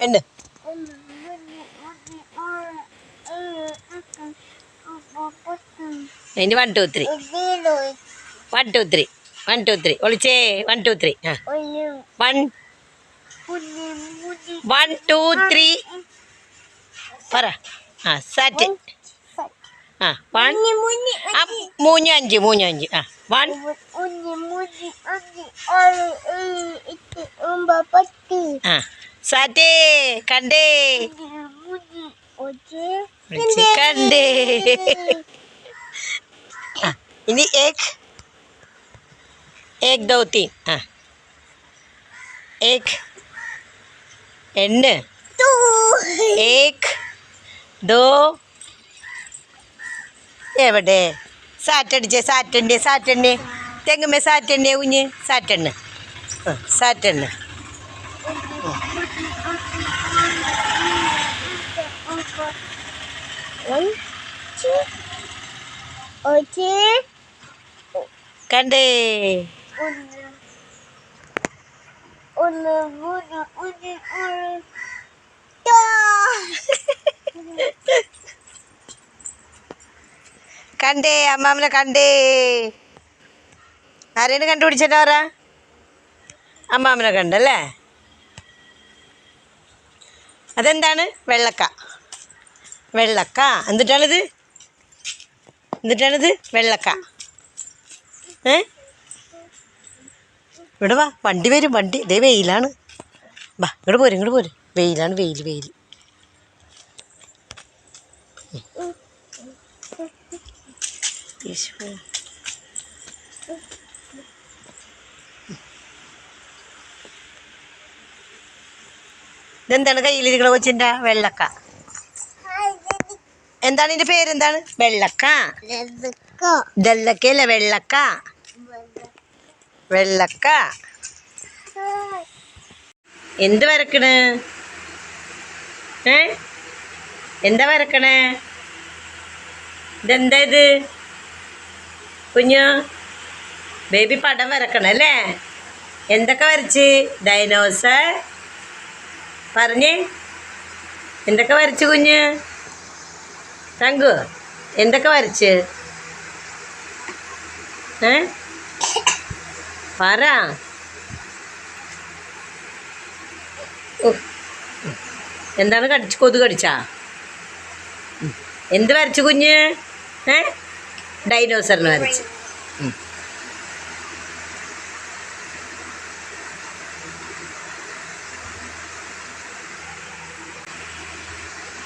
എണ്ണ ഇനി one two three one two three one two three ഒളിച്ചേ. One two three ആ. One one two three പറ. ആ സാറ്റ് ആ വൺ ആ മൂന്ന് അഞ്ച് മൂന്ന് അഞ്ച്. ആ വൺ ആ. സാറ്റേ കണ്ടേ. കണ്ടേ. ഇനി ഏക്. ഏക് ദോ തീൻ ആ. ഏക്. എണ്ണ് ഏക്. ദോ. എവിടെ? സാറ്റടിച്ചേ സാറ്റണ്ടേ സാറ്റണ്ടേ തെങ്ങുമേ സാറ്റണ്ടേ കുഞ്ഞ് സാറ്റണ്ണ് സാറ്റണ്ണ് കണ്ടേ. ഒന്ന് മൂന്ന് ഒന്ന് കണ്ടേ അമ്മാമനെ കണ്ടേ. ആരേനും കണ്ടുപിടിച്ചിട്ട് പറ അമ്മാമ്മനെ കണ്ടല്ലേ? അതെന്താണ്? വെള്ളക്ക. വെള്ളക്ക. എന്നിട്ടാണിത് എന്നിട്ടാണിത് വെള്ളക്ക. ഏ? ഇവിടെ വാ വണ്ടി വരും വണ്ടി. ഇതേ വെയിലാണ്. വാ ഇങ്ങോട്ട് പോരും ഇങ്ങോട്ട് പോരും. വെയിലാണ് വെയിൽ വെയിൽ. ഈശോ. ഇതെന്താണ് കയ്യിലിരിക്കണ കൊച്ചിന്റെ വെള്ളക്ക? എന്താണ് ഇതിന്റെ പേരെന്താണ് വെള്ളക്ക. ഇതല്ലക്കല്ലേ വെള്ളക്ക? വെള്ളക്ക. എന്ത് വരക്കണ്? ഏ? എന്താ വരക്കണേ? ഇതെന്താ ഇത്? കുഞ്ഞു? ബേബി പടം വരക്കണല്ലേ? എന്തൊക്കെ വരച്ച്? ഡൈനോസർ പറഞ്ഞേ. എന്തൊക്കെ വരച്ചു കുഞ്ഞ്? തങ്കു എന്തൊക്കെ വരച്ച്? ഏ? പറ. എന്താണ് കടിച്ച് കൊതു കടിച്ചാ. എന്ത് വരച്ചു കുഞ്ഞ്? ഏ? ഡൈനോസറിന് വരച്ച്.